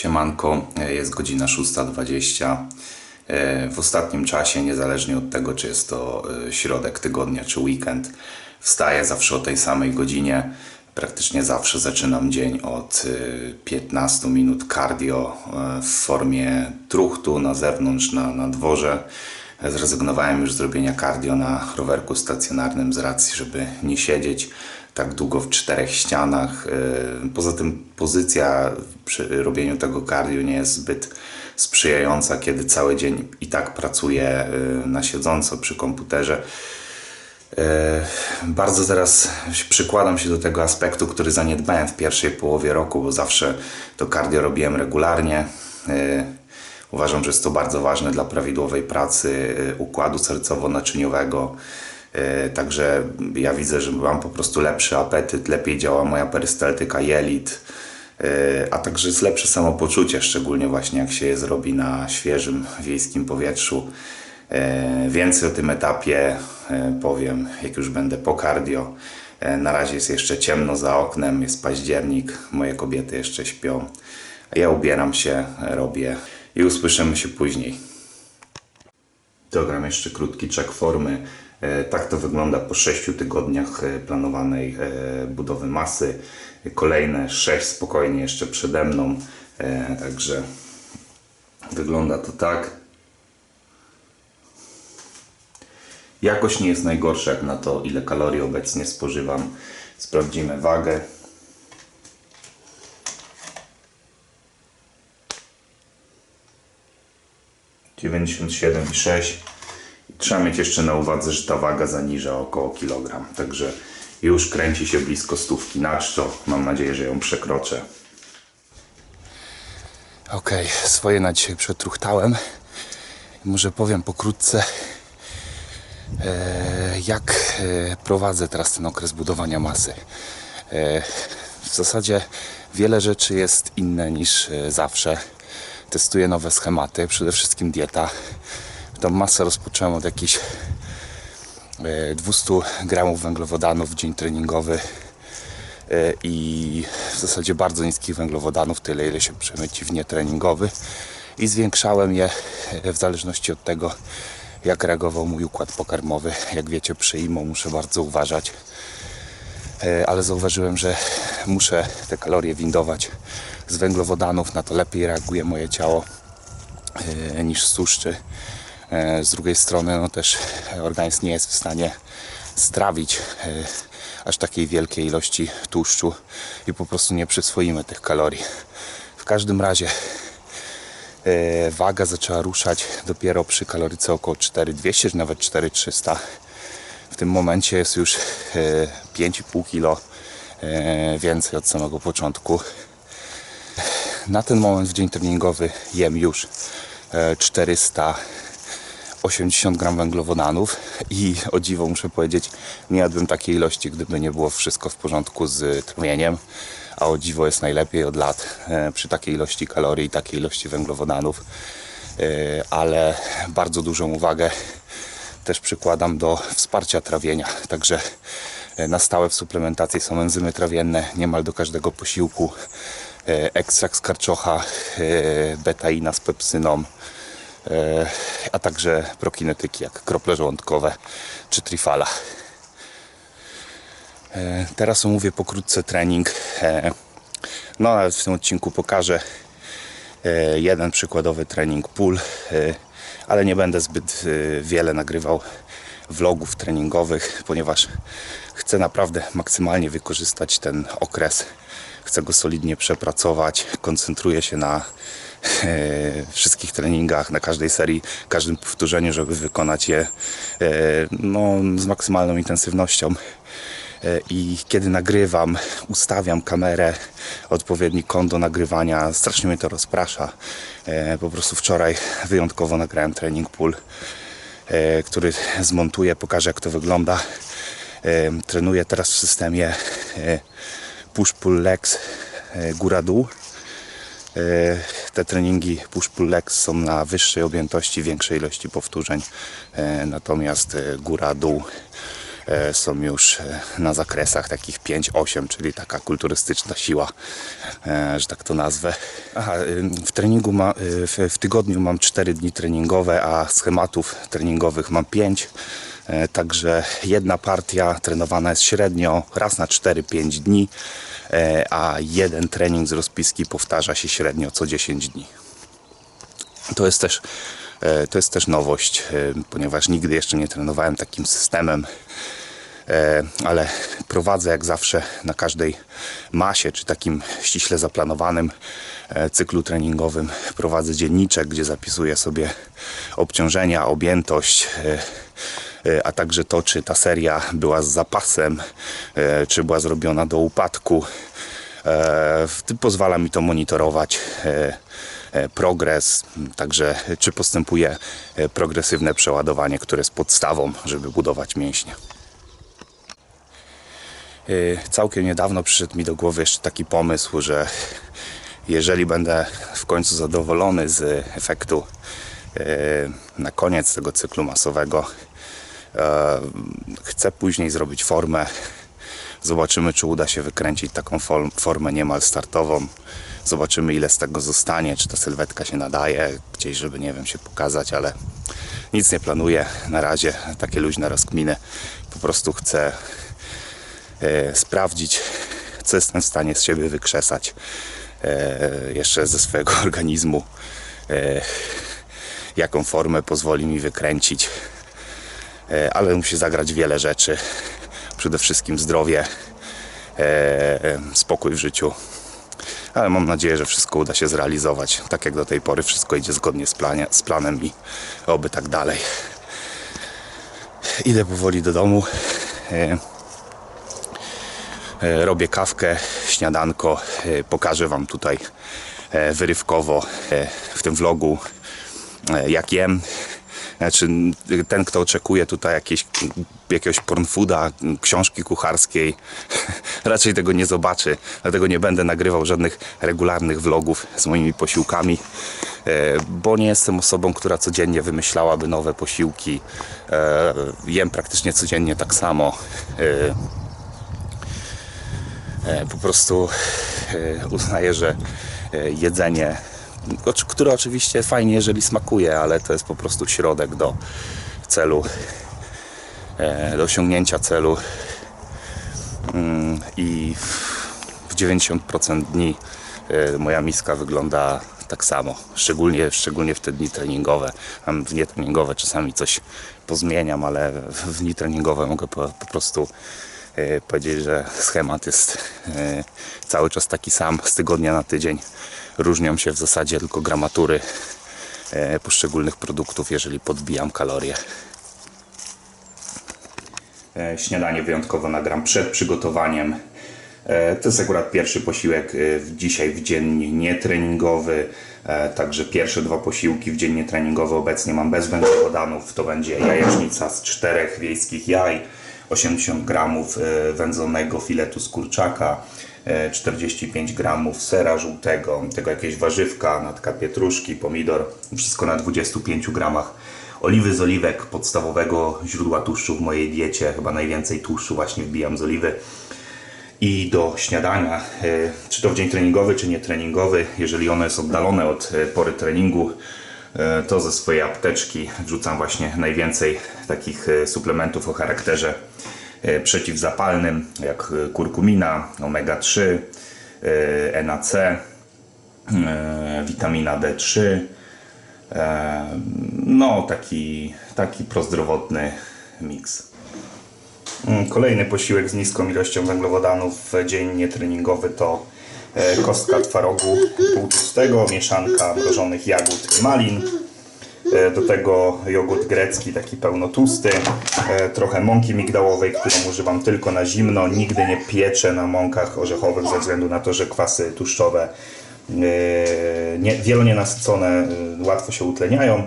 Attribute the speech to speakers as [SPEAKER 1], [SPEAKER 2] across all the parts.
[SPEAKER 1] Siemanko, e, jest godzina 6.20. E, W ostatnim czasie, niezależnie od tego, czy jest to e, środek tygodnia, czy weekend, wstaję zawsze o tej samej godzinie. Praktycznie zawsze zaczynam dzień od e, 15 minut cardio w formie truchtu na zewnątrz, na, na dworze. Zrezygnowałem już z robienia cardio na rowerku stacjonarnym z racji, żeby nie siedzieć tak długo w czterech ścianach. Yy, Poza tym pozycja przy robieniu tego cardio nie jest zbyt sprzyjająca, kiedy cały dzień i tak pracuję yy, na siedząco przy komputerze. Yy, Bardzo teraz przykładam się do tego aspektu, który zaniedbałem w pierwszej połowie roku, bo zawsze to cardio robiłem regularnie. Uważam, że jest to bardzo ważne dla prawidłowej pracy układu sercowo-naczyniowego. Yy, Także ja widzę, że mam po prostu lepszy apetyt, lepiej działa moja perystaltyka jelit, yy, a także jest lepsze samopoczucie, szczególnie właśnie jak się je zrobi na świeżym wiejskim powietrzu. Yy, Więcej o tym etapie powiem, jak już będę po cardio. Na razie jest jeszcze ciemno za oknem, jest październik, moje kobiety jeszcze śpią. Ja ubieram się, robię i usłyszymy się później. Dogram jeszcze krótki check formy. E, Tak to wygląda po 6 tygodniach e, planowanej e, budowy masy. Kolejne 6 spokojnie jeszcze przede mną. Także wygląda to tak. Jakość nie jest najgorsza jak na to, ile kalorii obecnie spożywam. Sprawdzimy wagę. Dziewięćdziesiąt siedem i sześć. Trzeba mieć jeszcze na uwadze, że ta waga zaniża około kilogram. Także już kręci się blisko stówki na czczo. Mam nadzieję, że ją przekroczę.
[SPEAKER 2] Okej, swoje na dzisiaj przetruchtałem. Może powiem pokrótce, e, jak e, prowadzę teraz ten okres budowania masy. E, w zasadzie wiele rzeczy jest inne niż zawsze. Testuję nowe schematy, przede wszystkim dieta. Tą masę rozpocząłem od jakichś e, 200 gramów węglowodanów w dzień treningowy e, i w zasadzie bardzo niskich węglowodanów, tyle ile się przemyci w nietreningowy i zwiększałem je e, w zależności od tego jak reagował mój układ pokarmowy. Jak wiecie przy muszę bardzo uważać, E, ale zauważyłem, że muszę te kalorie windować z węglowodanów, na to lepiej reaguje moje ciało e, niż z tłuszczy. E, z drugiej strony no też organizm nie jest w stanie strawić e, aż takiej wielkiej ilości tłuszczu i po prostu nie przyswoimy tych kalorii. W każdym razie e, waga zaczęła ruszać dopiero przy kaloryce około 4200 czy nawet 4300. W tym momencie jest już 5,5 kg więcej od samego początku. Na ten moment w dzień treningowy jem już 400 80 gram węglowodanów i o dziwo muszę powiedzieć, nie jadłbym takiej ilości, gdyby nie było wszystko w porządku z tłumieniem, a o dziwo jest najlepiej od lat e, przy takiej ilości kalorii i takiej ilości węglowodanów, e, ale bardzo dużą uwagę też przykładam do wsparcia trawienia, także e, na stałe w suplementacji są enzymy trawienne niemal do każdego posiłku, ekstrakt z karczocha, betaina z pepsyną, a także prokinetyki jak krople żołądkowe czy trifala. E, Teraz omówię pokrótce trening. E, No, w tym odcinku pokażę e, jeden przykładowy trening pull, e, ale nie będę zbyt e, wiele nagrywał vlogów treningowych, ponieważ chcę naprawdę maksymalnie wykorzystać ten okres. Chcę go solidnie przepracować. Koncentruję się na e, wszystkich treningach, na każdej serii, każdym powtórzeniu, żeby wykonać je e, no, z maksymalną intensywnością. E, i kiedy nagrywam, ustawiam kamerę, odpowiedni kąt do nagrywania, strasznie mnie to rozprasza. E, Po prostu wczoraj wyjątkowo nagrałem trening e, który zmontuję, pokażę jak to wygląda. E, Trenuję teraz w systemie e, push-pull legs e, góra-dół. E, Te treningi push-pull legs są na wyższej objętości, większej ilości powtórzeń, e, natomiast e, góra-dół e, są już na zakresach takich 5-8, czyli taka kulturystyczna siła, że tak to nazwę. Aha, ym, w treningu ma, y, w, w tygodniu mam 4 dni treningowe, a schematów treningowych mam 5. E, Także jedna partia trenowana jest średnio raz na 4-5 dni, a jeden trening z rozpiski powtarza się średnio co 10 dni. To jest też, e, to jest też nowość, e, ponieważ nigdy jeszcze nie trenowałem takim systemem, e, ale prowadzę jak zawsze na każdej masie, czy takim ściśle zaplanowanym e, cyklu treningowym. Prowadzę dzienniczek, gdzie zapisuję sobie obciążenia, objętość, e, e, a także to, czy ta seria była z zapasem, e, czy była zrobiona do upadku. E, pozwala mi to monitorować e, e, progres, także czy postępuje e, progresywne przeładowanie, które jest podstawą, żeby budować mięśnie. E, Całkiem niedawno przyszedł mi do głowy jeszcze taki pomysł, że jeżeli będę w końcu zadowolony z efektu e, na koniec tego cyklu masowego, e, chcę później zrobić formę Zobaczymy, czy uda się wykręcić taką form, formę niemal startową. Zobaczymy, ile z tego zostanie, czy ta sylwetka się nadaje gdzieś, żeby, nie wiem, się pokazać, ale nic nie planuję na razie. Takie luźne rozkminy. Po prostu chcę e, sprawdzić, co jestem w stanie z siebie wykrzesać e, jeszcze ze swojego organizmu. E, jaką formę pozwoli mi wykręcić. E, ale musi zagrać wiele rzeczy. Przede wszystkim zdrowie, e, spokój w życiu. Ale mam nadzieję, że wszystko uda się zrealizować. Tak jak do tej pory, wszystko idzie zgodnie z, planie, z planem i oby tak dalej. Idę powoli do domu. E, robię kawkę, śniadanko. Pokażę Wam tutaj wyrywkowo w tym vlogu, jak jem. Znaczy, ten, kto oczekuje tutaj jakieś, jakiegoś pornfooda, książki kucharskiej, raczej tego nie zobaczy. Dlatego nie będę nagrywał żadnych regularnych vlogów z moimi posiłkami, e, bo nie jestem osobą, która codziennie wymyślałaby nowe posiłki. E, Jem praktycznie codziennie tak samo. E, po prostu uznaję, że jedzenie, które oczywiście fajnie, jeżeli smakuje, ale to jest po prostu środek do celu, e, do osiągnięcia celu Mm, i w 90% dni e, moja miska wygląda tak samo, szczególnie, szczególnie w te dni treningowe. W dni treningowe czasami coś pozmieniam, ale w dni treningowe mogę po, po prostu e, powiedzieć, że schemat jest cały czas taki sam z tygodnia na tydzień. Różnią się w zasadzie tylko gramatury e, poszczególnych produktów, jeżeli podbijam kalorie. E, Śniadanie wyjątkowo nagram przed przygotowaniem. E, To jest akurat pierwszy posiłek dzisiaj w dzień nietreningowy. Także pierwsze dwa posiłki w dzień nietreningowy obecnie mam bez węglowodanów. To będzie jajecznica z czterech wiejskich jaj, 80 gramów wędzonego filetu z kurczaka, 45 gramów sera żółtego, tego jakieś warzywka, natka pietruszki, pomidor, wszystko na 25 gramach oliwy z oliwek, podstawowego źródła tłuszczu w mojej diecie. Chyba najwięcej tłuszczu właśnie wbijam z oliwy. I do śniadania, e, czy to w dzień treningowy, czy nietreningowy, jeżeli ono jest oddalone od e, pory treningu, e, to ze swojej apteczki wrzucam właśnie najwięcej takich e, suplementów o charakterze e, przeciwzapalnym, jak e, kurkumina, omega-3, e, NAC, e, witamina D3, E, No, taki, taki prozdrowotny miks. Mm, Kolejny posiłek z niską ilością węglowodanów w dzień nietreningowy to e, kostka twarogu półtłustego, mieszanka mrożonych jagód i malin. E, Do tego jogurt grecki, taki pełnotłusty, e, trochę mąki migdałowej, którą używam tylko na zimno. Nigdy nie pieczę na mąkach orzechowych ze względu na to, że kwasy tłuszczowe e, nie, wielonienasycone łatwo się utleniają.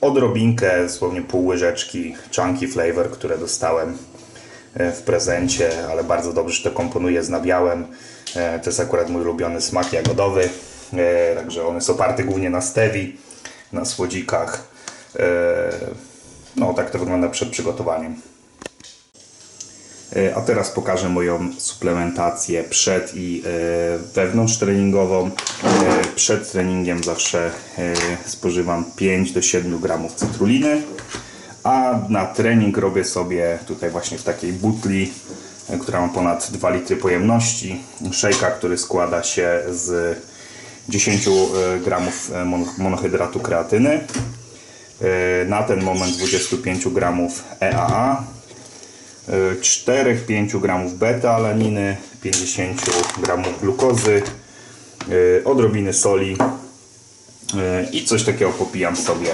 [SPEAKER 2] Odrobinkę, dosłownie pół łyżeczki chunky flavor, które dostałem w prezencie, ale bardzo dobrze się to komponuje z nabiałem. To jest akurat mój ulubiony smak jagodowy, także on jest oparty głównie na stevii, na słodzikach. E, No tak to wygląda przed przygotowaniem.
[SPEAKER 1] E, A teraz pokażę moją suplementację przed i e, wewnątrz treningową. Przed treningiem zawsze spożywam 5 do 7 gramów cytruliny, a na trening robię sobie tutaj właśnie w takiej butli, która ma ponad 2 litry pojemności, szejka, który składa się z 10 e, gramów e, mono- monohydratu kreatyny, e, na ten moment 25 gramów EAA, 4-5 gramów beta-alaniny, 50 gramów glukozy, odrobiny soli i coś takiego popijam sobie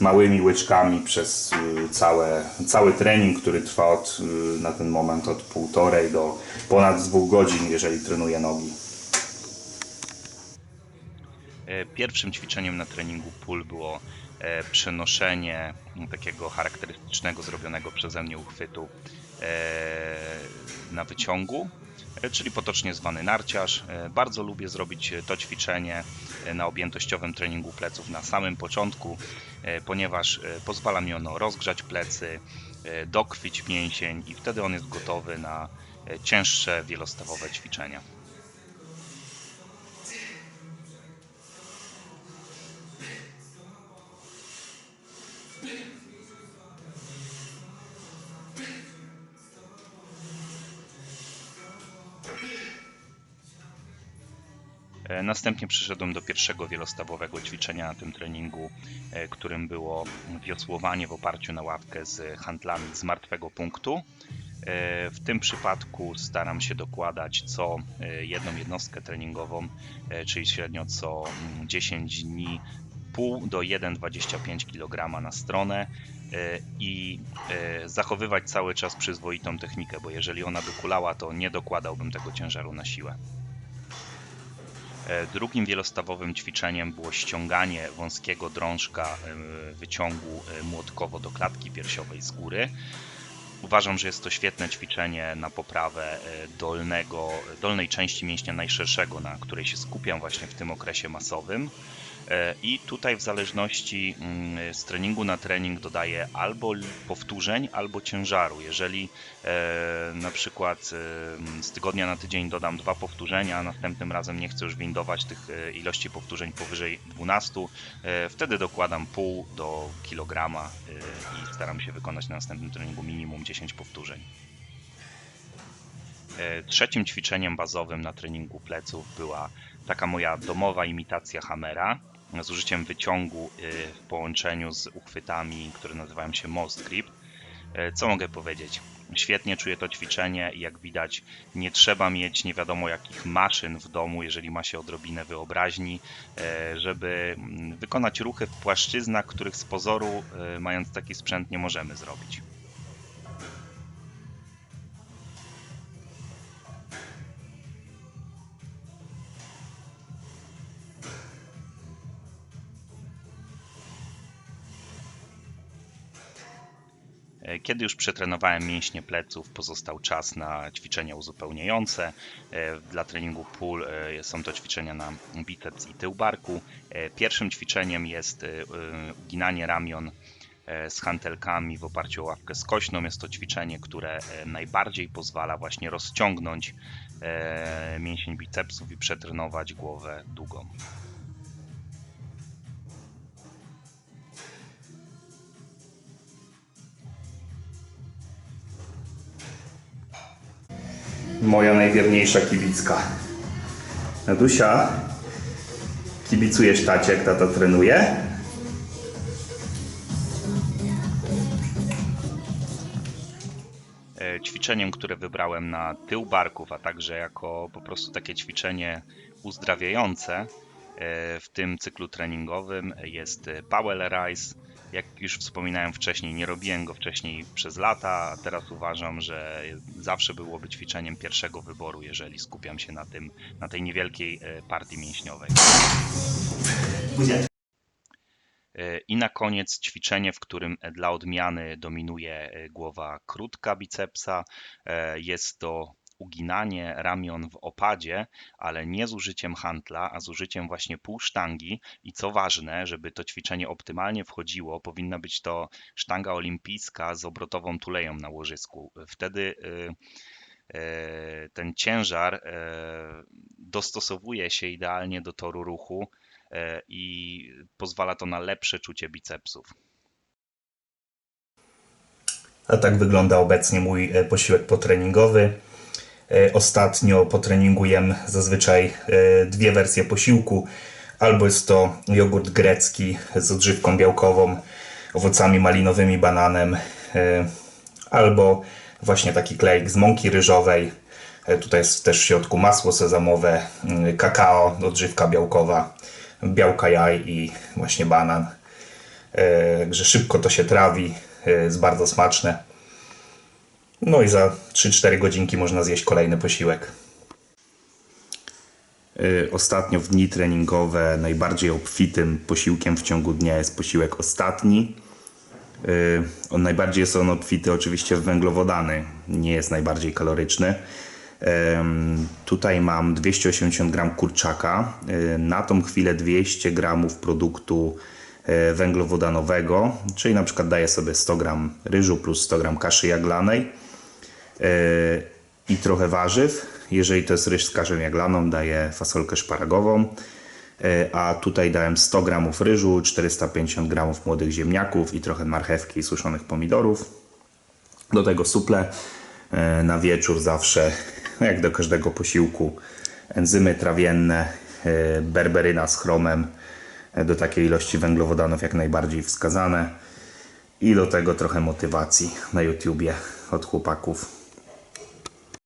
[SPEAKER 1] małymi łyczkami przez całe, cały trening, który trwa od, na ten moment od półtorej do ponad dwóch godzin, jeżeli trenuję nogi.
[SPEAKER 3] E, Pierwszym ćwiczeniem na treningu pull było e, przenoszenie m, takiego charakterystycznego zrobionego przeze mnie uchwytu e, na wyciągu, czyli potocznie zwany narciarz. Bardzo lubię zrobić to ćwiczenie na objętościowym treningu pleców na samym początku, ponieważ pozwala mi ono rozgrzać plecy, dokrwić mięsień i wtedy on jest gotowy na cięższe wielostawowe ćwiczenia. Następnie przyszedłem do pierwszego wielostawowego ćwiczenia na tym treningu, e, którym było wiosłowanie w oparciu na ławkę z handlami z martwego punktu. E, W tym przypadku staram się dokładać co e, jedną jednostkę treningową, e, czyli średnio co mm, 10 dni pół do 1,25 kg na stronę e, i e, zachowywać cały czas przyzwoitą technikę, bo jeżeli ona by kulała, to nie dokładałbym tego ciężaru na siłę. E, Drugim wielostawowym ćwiczeniem było ściąganie wąskiego drążka e, wyciągu e, młotkowo do klatki piersiowej z góry. Uważam, że jest to świetne ćwiczenie na poprawę dolnego, dolnej części mięśnia najszerszego, na której się skupiam właśnie w tym okresie masowym. E, I tutaj w zależności mm, z treningu na trening dodaję albo powtórzeń, albo ciężaru. Jeżeli e, na przykład e, z tygodnia na tydzień dodam dwa powtórzenia, a następnym razem nie chcę już windować tych ilości powtórzeń powyżej 12, e, wtedy dokładam pół do kilograma i staram się wykonać na następnym treningu minimum 10 powtórzeń. Trzecim ćwiczeniem bazowym na treningu pleców była taka moja domowa imitacja hammera z użyciem wyciągu y, w połączeniu z uchwytami, które nazywają się Most Grip. E, Co mogę powiedzieć? Świetnie czuję to ćwiczenie i jak widać nie trzeba mieć nie wiadomo jakich maszyn w domu, jeżeli ma się odrobinę wyobraźni, e, żeby mm, wykonać ruchy w płaszczyznach, których z pozoru e, mając taki sprzęt nie możemy zrobić. Kiedy już przetrenowałem mięśnie pleców, pozostał czas na ćwiczenia uzupełniające. E, Dla treningu pull e, są to ćwiczenia na biceps i tył barku. E, Pierwszym ćwiczeniem jest uginanie ramion z hantelkami w oparciu o ławkę skośną. Jest to ćwiczenie, które najbardziej pozwala właśnie rozciągnąć mięsień bicepsów i przetrenować głowę długą.
[SPEAKER 1] Moja najwierniejsza kibicka. Nadusia, kibicujesz tacie, jak tata trenuje?
[SPEAKER 3] E, Ćwiczeniem, które wybrałem na tył barków, a także jako po prostu takie ćwiczenie uzdrawiające w tym cyklu treningowym jest e, Powell Rise. Jak już wspominałem wcześniej, nie robiłem go wcześniej przez lata, a teraz uważam, że zawsze byłoby ćwiczeniem pierwszego wyboru, jeżeli skupiam się na tym, na tej niewielkiej e, partii mięśniowej. E, I na koniec ćwiczenie, w którym e, dla odmiany dominuje e, głowa krótka bicepsa. E, Jest to uginanie ramion w opadzie, ale nie z użyciem hantla, a z użyciem właśnie półsztangi i co ważne, żeby to ćwiczenie optymalnie wchodziło, powinna być to sztanga olimpijska z obrotową tuleją na łożysku. Wtedy y, e, ten ciężar e, dostosowuje się idealnie do toru ruchu i pozwala to na lepsze czucie bicepsów.
[SPEAKER 4] A tak wygląda obecnie mój e, posiłek potreningowy. E, Ostatnio potreninguję zazwyczaj e, dwie wersje posiłku. Albo jest to jogurt grecki z odżywką białkową, owocami malinowymi, bananem, e, albo właśnie taki klejk z mąki ryżowej. Tutaj jest też w środku masło sezamowe, kakao, odżywka białkowa, białka jaj i właśnie banan. Także szybko to się trawi, jest bardzo smaczne. No i za 3-4 godzinki można zjeść kolejny posiłek.
[SPEAKER 1] Y, Ostatnio w dni treningowe najbardziej obfitym posiłkiem w ciągu dnia jest posiłek ostatni. Y, On najbardziej jest on obfity oczywiście w węglowodany, nie jest najbardziej kaloryczny. Tutaj mam 280 gram kurczaka, y, na tą chwilę 200 gramów produktu węglowodanowego, czyli na przykład daję sobie 100 gram ryżu plus 100 gram kaszy jaglanej i trochę warzyw. Jeżeli to jest ryż z kaszą jaglaną, daję fasolkę szparagową, E, a tutaj dałem 100 gramów ryżu, 450 gramów młodych ziemniaków i trochę marchewki i suszonych pomidorów. Do tego suple e, na wieczór zawsze, jak do każdego posiłku, enzymy trawienne, e, berberyna z chromem, e, do takiej ilości węglowodanów jak najbardziej wskazane i do tego trochę motywacji na YouTubie od chłopaków.